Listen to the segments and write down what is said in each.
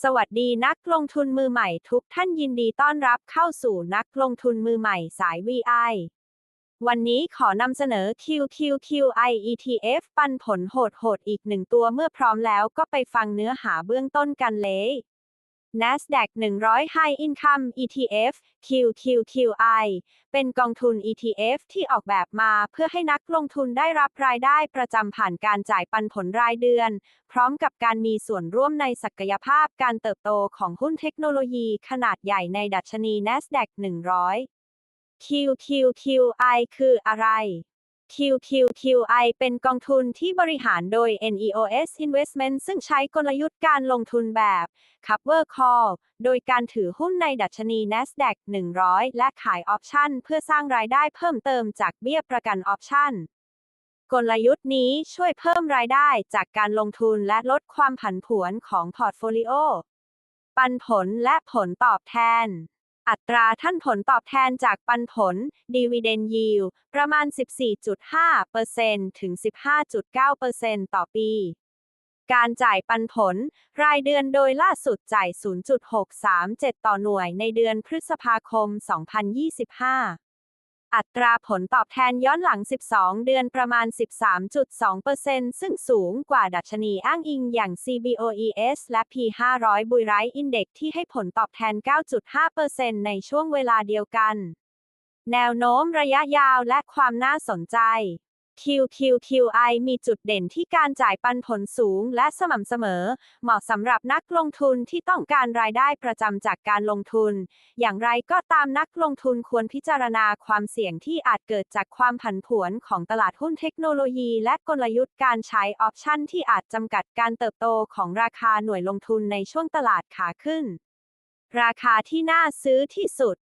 สวัสดีนักลงทุนมือใหม่ทุกท่านยินดีต้อนรับเข้าสู่นักลงทุนมือใหม่สาย VI วันนี้ขอนำเสนอ QQQI ETF ปันผลโหดๆอีกหนึ่งตัวเมื่อพร้อมแล้วก็ไปฟังเนื้อหาเบื้องต้นกันเลย NASDAQ 100 High Income ETF QQQI เป็นกองทุน ETF ที่ออกแบบมาเพื่อให้นักลงทุนได้รับรายได้ประจำผ่านการจ่ายปันผลรายเดือน พร้อมกับการมีส่วนร่วมในศักยภาพการเติบโตของหุ้นเทคโนโลยีขนาดใหญ่ในดัชนี NASDAQ 100 QQQI คืออะไร QQQI เป็นกองทุนที่บริหารโดย NEOS Investment ซึ่งใช้กลยุทธ์การลงทุนแบบ Cover Call โดยการถือหุ้นในดัชนี NASDAQ 100 และขายออปชันเพื่อสร้างรายได้เพิ่มเติมจากเบี้ยประกันออปชันกลยุทธ์นี้ช่วยเพิ่มรายได้จากการลงทุนและลดความผันผวนของพอร์ตโฟลิโอ ปันผลและผลตอบแทน อัตราท่านผลตอบแทนจากปันผล Dividend Yield ประมาณ 14.5%ถึง 15.9%ต่อปี การจ่ายปันผล รายเดือนโดยล่าสุดจ่าย 0.637 ต่อหน่วยในเดือนพฤษภาคม 2025 อัตราผลตอบแทนย้อนหลัง 12 เดือนประมาณ 13.2%ซึ่งสูงกว่าดัชนีอ้างอิงอย่าง CBOES และ P500 บุยไรอินเด็กที่ให้ผลตอบแทน 9.5%ในช่วงเวลาเดียวกัน แนวโน้มระยะยาวและความน่าสนใจ QQQI มีจุดเด่นที่การจ่ายปันผลสูงและสม่ำเสมอ เหมาะสำหรับนักลงทุนที่ต้องการรายได้ประจำจากการลงทุน อย่างไรก็ตามนักลงทุนควรพิจารณาความเสี่ยงที่อาจเกิดจากความผันผวนของตลาดหุ้นเทคโนโลยี และกลยุทธ์การใช้ออปชันที่อาจจำกัดการเติบโตของราคาหน่วยลงทุนในช่วงตลาดขาขึ้น ราคาที่น่าซื้อที่สุด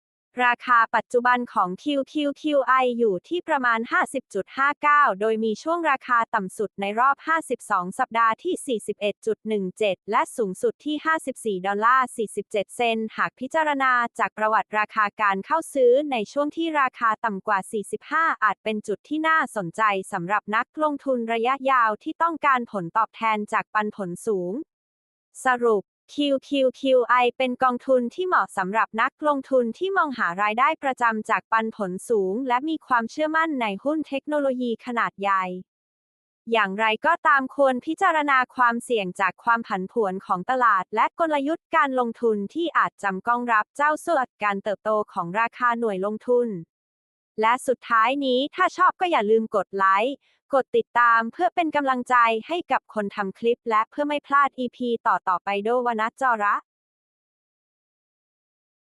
ราคาปัจจุบันของ QQQI อยู่ที่ประมาณ 50.59 โดยมีช่วงราคาต่ำสุดในรอบ 52 สัปดาห์ที่ 41.17 และสูงสุดที่ 54 ดอลลาร์ 47 เซนหากพิจารณาจากประวัติราคาการเข้าซื้อในช่วงที่ราคาต่ำกว่า 45 อาจเป็นจุดที่น่าสนใจสำหรับนักลงทุนระยะยาวที่ต้องการผลตอบแทนจากปันผลสูง สรุป QQQI เป็นกองทุนที่เหมาะสำหรับนักลงทุนที่มองหารายได้ประจำจากปันผลสูง และมีความเชื่อมั่นในหุ้นเทคโนโลยีขนาดใหญ่ อย่างไรก็ตามควรพิจารณาความเสี่ยงจากความผันผวนของตลาด และกลยุทธ์การลงทุนที่อาจจำกองรับเจ้าส่วนการเติบโตของราคาหน่วยลงทุน และสุดท้ายนี้ถ้าชอบก็อย่าลืมกดไลค์ กดติดตามเพื่อเป็นกำลังใจให้กับคนทำคลิปและเพื่อไม่พลาด EP ต่อๆไปด้วยนะจจอระ